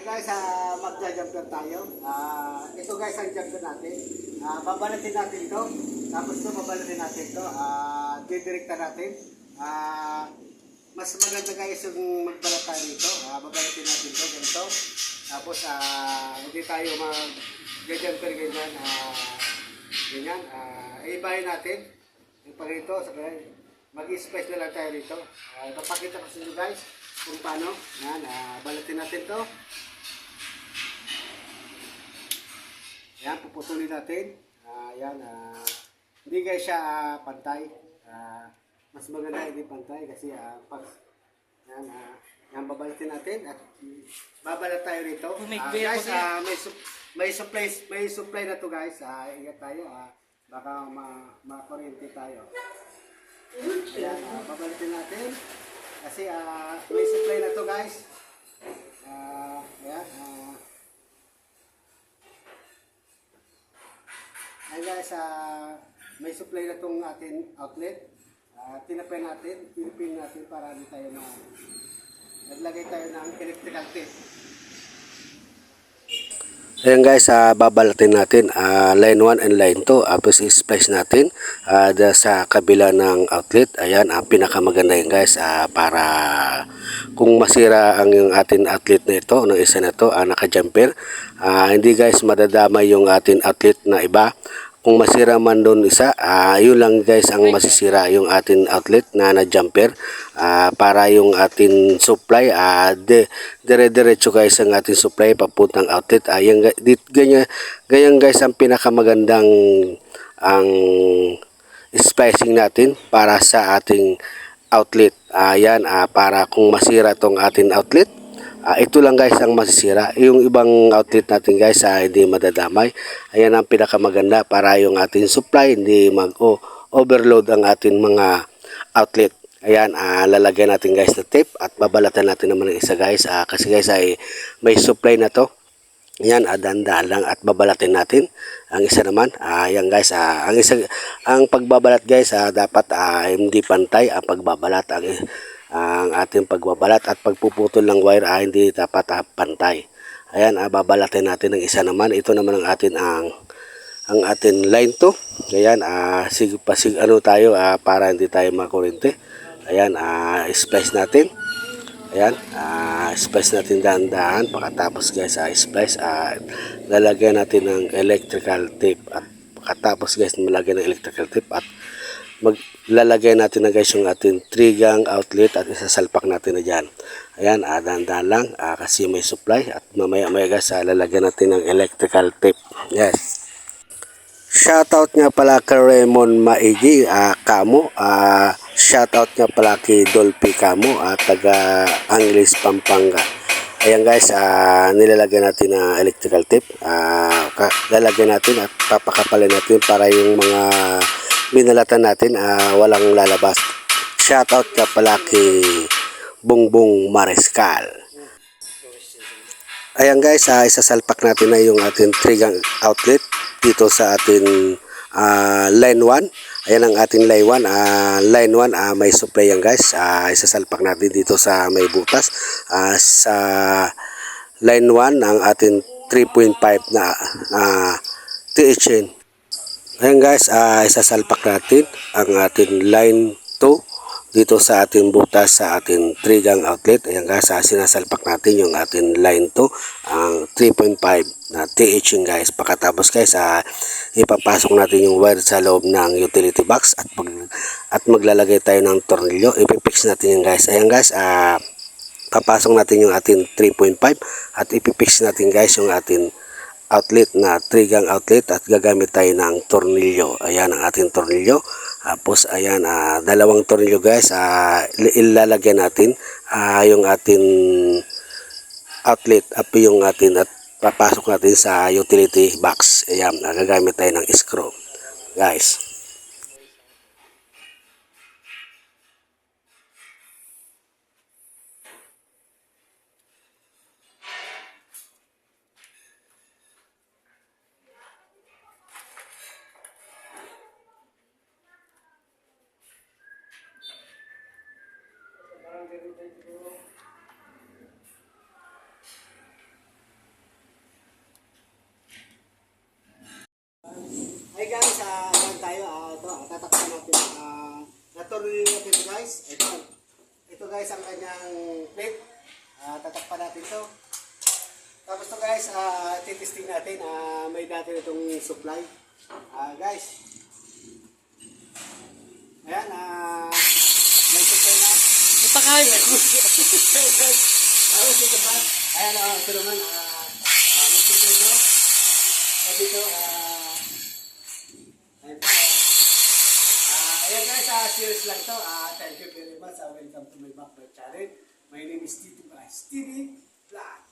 guys, uh, magja-jumper tayo. Ah, ito guys ang jumper natin. Ah, babalatin natin to. Tapos ito babalatin natin to. Ah, didirekta natin. Ah, mas maganda guys yung magbalat tayo nito. Ah, babalatin natin to ganito. Tapos ah, hindi tayo mag-jumper ganyan. Ah, ganyan. Ah, ibahin natin. Yung pag ito, sabi mag-space na lang tayo rito. Ah, ipapakita ko sa inyo guys kung paano. Yan, ah, balatin natin to. Yan, puputulin natin. Ah, yan, ah, hindi guys siya ah, pantay. Ah, mas maganda hindi pantay kasi ah, pag yan, ah, yan babalatin natin at babalat tayo rito. Kuya, guys, ah, may sup- may supply may supply na to guys. Ah, ingat tayo ah. Baka ma makuryente tayo. Ayan, ah, babalitin natin. Kasi ah, may supply na to guys. Ayan guys, ah, may supply na tong ating outlet. Ah, tinapay natin, pinipin natin para hindi tayo na naglagay tayo ng electrical tape. Ayan guys, ah, babalatin natin ah, line 1 and line 2 tapos i-splice natin da- sa kabila ng outlet. Ayan, ang pinakamaganda yan guys ah, para kung masira ang yung ating outlet na ito, ng isa na ito, ah, naka-jumper, ah, hindi guys madadama yung ating outlet na iba. Kung masira man doon isa, ah, yun lang guys ang masisira yung ating outlet na na jumper ah, para yung ating supply ah, de, dire-diretso guys ang ating supply papuntang outlet. Yan, ga- dit, ganyan, ganyan guys ang pinakamagandang ang splicing natin para sa ating outlet. Ayan, ah, para kung masira tong ating outlet, Ah, ito lang guys ang masisira. Yung ibang outlet natin guys ah, hindi madadamay. Ayan ang pinakamaganda para yung ating supply hindi mag-overload ang ating mga outlet. Ayan, ah, lalagyan natin guys na tape at babalatan natin naman ng isa guys. Ah, kasi guys ay may supply na to. Yan, ah, dahan-dahan lang at babalatin natin. Ang isa naman, ah, yan guys, ah, ang isa ang pagbabalat guys, ah, dapat ah, hindi pantay ang pagbabalat ang ang ating pagbabalat at pagpuputol ng wire ah, hindi dapat pantay. Ayan, ah, babalatin natin ng isa naman. Ito naman ang atin ang ang atin line to. Ayan, ah, sig, pasig, ano tayo ah, para hindi tayo makurente. Ayan, ah, splice natin. Ayan, ah, splice natin dahan-dahan. Pagkatapos guys, ah, splice, ah, lalagyan natin ng electrical tape. At pagkatapos guys, malagyan ng electrical tape at maglalagay natin na guys yung ating trigang outlet at isasalpak natin na dyan. Ayan, ah, lang ah, kasi may supply at mamaya-maya guys, ah, lalagyan natin ng electrical tape. Yes. Shoutout nga pala kay Raymond Maigi, ah, Kamo. Ah, shoutout nga pala kay Dolphy Kamo, ah, taga Angeles, Pampanga. Ayan guys, ah, nilalagyan natin ng electrical tape. Ah, lalagyan natin at papakapalin natin para yung mga binalatan natin ah, walang lalabas. Shoutout nga pala kay Bongbong Mariscal. Ayan guys, ah, isasalpak natin na yung ating trigang outlet dito sa ating ah, line 1. Ayan ang ating line 1. ah, line 1 ah, may supply yan guys. Ah, isasalpak natin dito sa may butas. Ah, sa line 1 ang ating 3.5 na ah, THN. Ayan guys, ah, isasalpak natin ang ating line 2 dito sa ating butas sa ating trigang outlet. Ayan guys, ah, sinasalpak natin yung ating line 2, ang 3.5 na TH guys. Pagkatapos guys, ah, ipapasok natin yung wire sa loob ng utility box at, pag, at maglalagay tayo ng tornilyo. Ipipix natin yan guys. Ayan guys, ah, papasok natin yung ating 3.5 at ipipix natin guys yung ating outlet na trigang outlet at gagamit tayo ng tornilyo. Ayan ang ating tornilyo. Tapos ayan, ah, dalawang tornilyo guys. ah, ilalagyan natin ah, yung ating outlet at yung atin at papasok natin sa utility box. Ayan, ah, gagamit tayo ng screw. Guys. Ayan tayo. Ah, ito, tatakpan natin. Ah, natuloy natin ito guys. Ito. Ito guys ang kanyang plate. Ah, tatakpan natin ito. Tapos to guys, ah, titesting natin. Ah, may dati itong supply. Ah, guys. Ayan, ah, may supply na. Ipakain. Ayos ito ba? Ayan, oh, ito naman. Ah, ah, may supply ito. At dito, ah, ayan po. Ah, ah, serious lang to. Ah, thank you very much. Ah, welcome to my back my channel. My name is Tito Guys. TV Vlog.